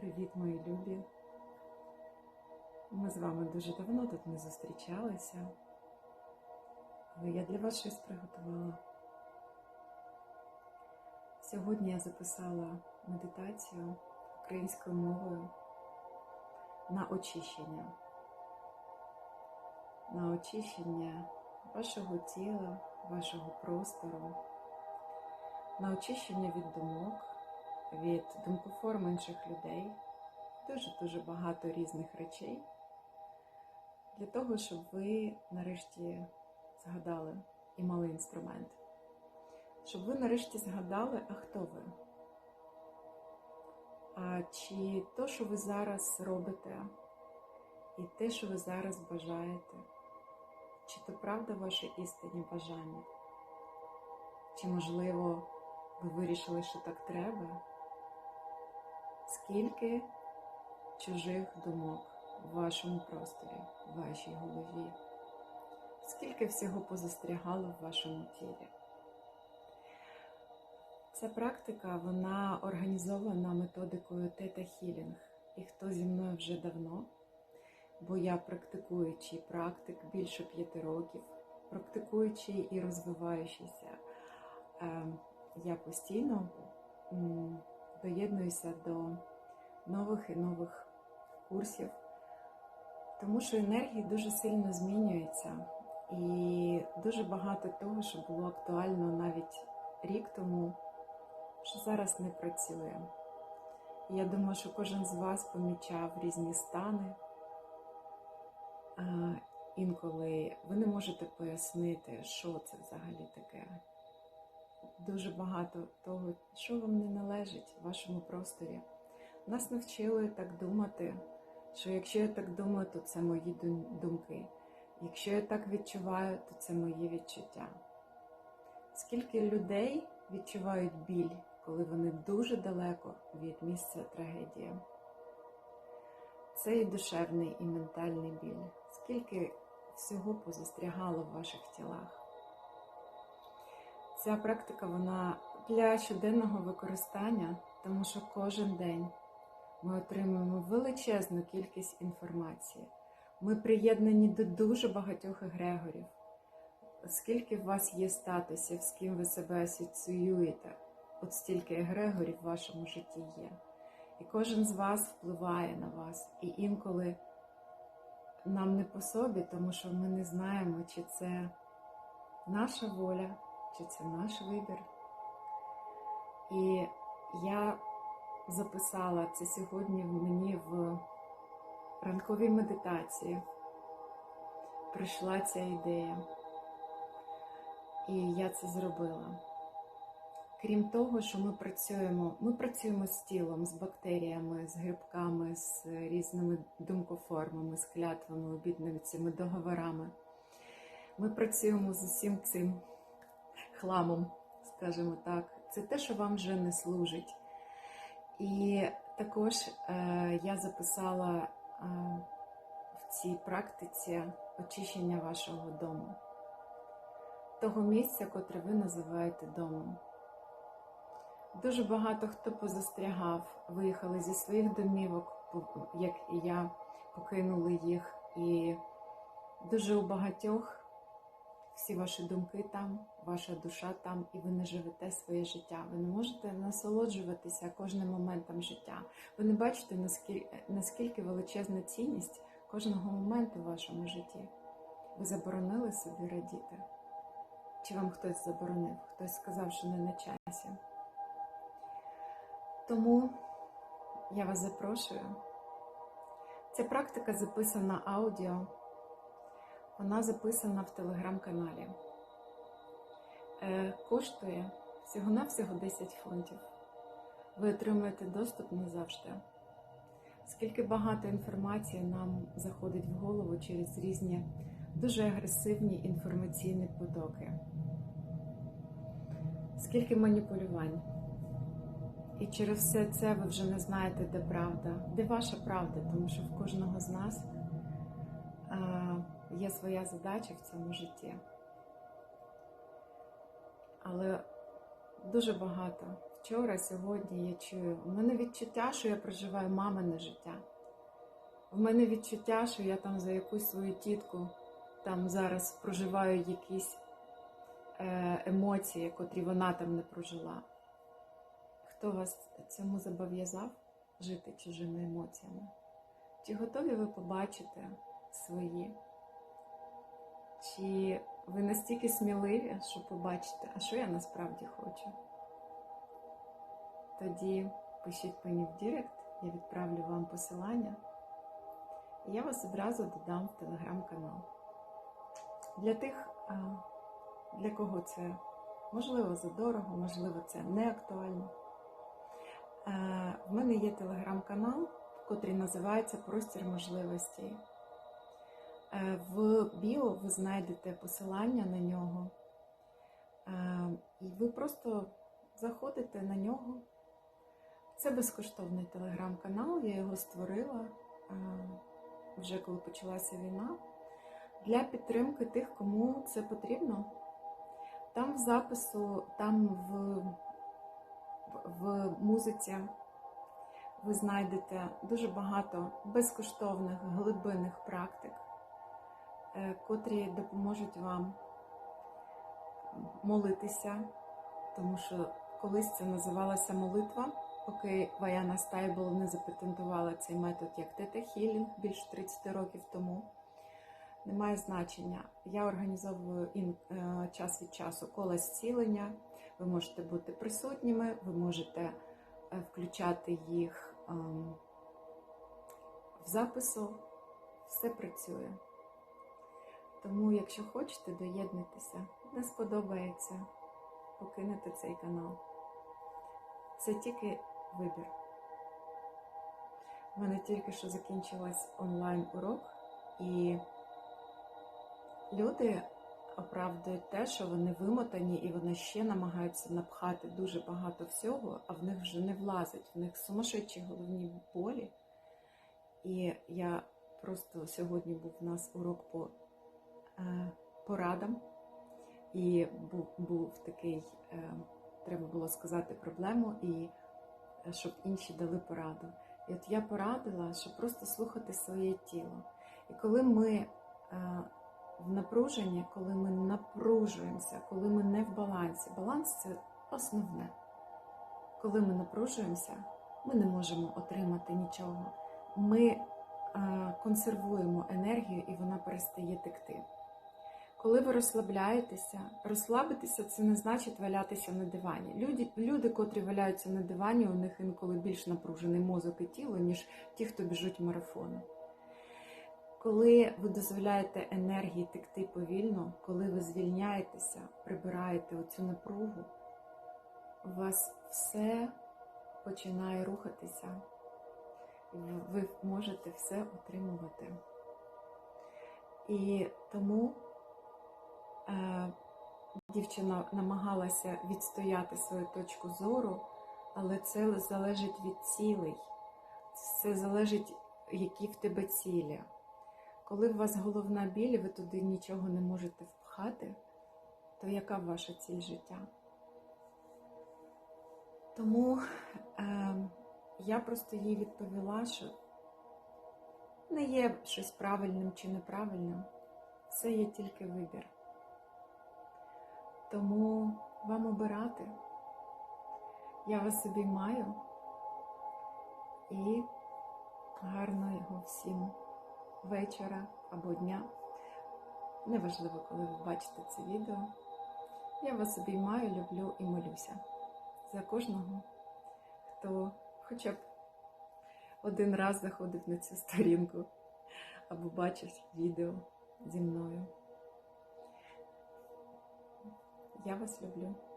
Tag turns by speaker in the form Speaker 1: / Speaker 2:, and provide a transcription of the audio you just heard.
Speaker 1: Привіт, мої любі. Ми з вами дуже давно тут не зустрічалися, але я для вас щось приготувала. Сьогодні я записала медитацію українською мовою на очищення. На очищення вашого тіла, вашого простору, на очищення від думок від думкоформ інших людей, дуже-дуже багато різних речей, для того, щоб ви нарешті згадали і мали інструмент. Щоб ви нарешті згадали, а хто ви? А чи то, що ви зараз робите, і те, що ви зараз бажаєте, чи то правда ваше істинні бажання? Чи, можливо, ви вирішили, що так треба? Скільки чужих думок в вашому просторі, в вашій голові? Скільки всього позастрягало в вашому тілі? Ця практика вона організована методикою Тета Хілінг. І хто зі мною вже давно, бо я практикуючий практик більше п'яти років, практикуючий і розвиваючийся, ем, я постійно доєднуюся до нових і нових курсів, тому що енергії дуже сильно змінюються. І дуже багато того, що було актуально навіть рік тому, що зараз не працює. Я думаю, що кожен з вас помічав різні стани. Інколи ви не можете пояснити, що це взагалі таке дуже багато того, що вам не належить в вашому просторі. Нас навчили так думати, що якщо я так думаю, то це мої думки. Якщо я так відчуваю, то це мої відчуття. Скільки людей відчувають біль, коли вони дуже далеко від місця трагедії? Це і душевний, і ментальний біль. Скільки всього позастрягало в ваших тілах? Ця практика вона для щоденного використання, тому що кожен день ми отримуємо величезну кількість інформації. Ми приєднані до дуже багатьох егрегорів. Скільки в вас є статусів, з ким ви себе асоціюєте, от стільки егрегорів в вашому житті є. І кожен з вас впливає на вас. І інколи нам не по собі, тому що ми не знаємо, чи це наша воля чи це наш вибір. І я записала це сьогодні мені в ранковій медитації. Прийшла ця ідея. І я це зробила. Крім того, що ми працюємо, ми працюємо з тілом, з бактеріями, з грибками, з різними думкоформами, з клятвами, обідницями, договорами. Ми працюємо з усім цим хламом, скажімо так. Це те, що вам вже не служить. І також е, я записала е, в цій практиці очищення вашого дому, того місця, котре ви називаєте домом. Дуже багато хто позастрягав, виїхали зі своїх домівок, як і я, покинули їх. І дуже у багатьох всі ваші думки там, ваша душа там, і ви не живете своє життя. Ви не можете насолоджуватися кожним моментом життя. Ви не бачите, наскільки, наскільки величезна цінність кожного моменту в вашому житті. Ви заборонили собі радіти. Чи вам хтось заборонив? Хтось сказав, що не на часі. Тому я вас запрошую. Ця практика записана аудіо. Вона записана в телеграм-каналі. Е, коштує всього-навсього 10 фунтів. Ви отримуєте доступ назавжди. Скільки багато інформації нам заходить в голову через різні дуже агресивні інформаційні потоки. Скільки маніпулювань. І через все це ви вже не знаєте, де правда, де ваша правда, тому що в кожного з нас є своя задача в цьому житті. Але дуже багато вчора, сьогодні я чую. У мене відчуття, що я проживаю мамине життя. В мене відчуття, що я там за якусь свою тітку там зараз проживаю якісь е, емоції, котрі вона там не прожила. Хто вас цьому зобов'язав жити чужими емоціями? Чи готові ви побачити свої? Чи ви настільки сміливі, щоб побачити, а що я насправді хочу? Тоді пишіть мені в Директ, я відправлю вам посилання, і я вас одразу додам в телеграм-канал. Для тих, для кого це можливо задорого, можливо, це не актуально. В мене є телеграм-канал, котрий називається Простір можливостей. Е, В біо ви знайдете посилання на нього. Е, І ви просто заходите на нього. Це безкоштовний телеграм-канал, я його створила е, вже коли почалася війна, для підтримки тих, кому це потрібно. Там в запису, там в, в музиці ви знайдете дуже багато безкоштовних глибинних практик, котрі допоможуть вам молитися, тому що колись це називалася молитва, поки Ваяна Стайбл не запатентувала цей метод як тета-хілінг більше 30 років тому. Немає значення. Я організовую е, час від часу кола зцілення. Ви можете бути присутніми, ви можете е, включати їх ем, в запису. Все працює. Тому, якщо хочете, доєднуйтеся. Не сподобається, покинете цей канал. Це тільки вибір. У мене тільки що закінчилась онлайн-урок, і люди оправдують те, що вони вимотані і вони ще намагаються напхати дуже багато всього, а в них вже не влазить, в них сумасшедші головні болі. І я просто сьогодні був у нас урок по порадам, і був, був такий, е, треба було сказати проблему, і е, щоб інші дали пораду. І от я порадила, щоб просто слухати своє тіло. І коли ми е, в напруженні, коли ми напружуємося, коли ми не в балансі, баланс це основне. Коли ми напружуємося, ми не можемо отримати нічого. Ми е, консервуємо енергію і вона перестає текти. Коли ви розслабляєтеся, розслабитися це не значить валятися на дивані. Люди, люди, котрі валяються на дивані, у них інколи більш напружений мозок і тіло, ніж ті, хто біжуть марафони. Коли ви дозволяєте енергії текти повільно, коли ви звільняєтеся, прибираєте оцю напругу, у вас все починає рухатися, ви можете все отримувати. І тому дівчина намагалася відстояти свою точку зору, але це залежить від цілей, це залежить, які в тебе цілі. Коли у вас головна біль, ви туди нічого не можете впхати, то яка ваша ціль життя? Тому е, я просто їй відповіла, що не є щось правильним чи неправильним, це є тільки вибір. Тому вам обирати. Я вас обіймаю і гарного всім вечора або дня. Неважливо, коли ви бачите це відео. Я вас обіймаю, люблю і молюся за кожного, хто хоча б один раз заходив на цю сторінку або бачив відео зі мною. Я вас люблю.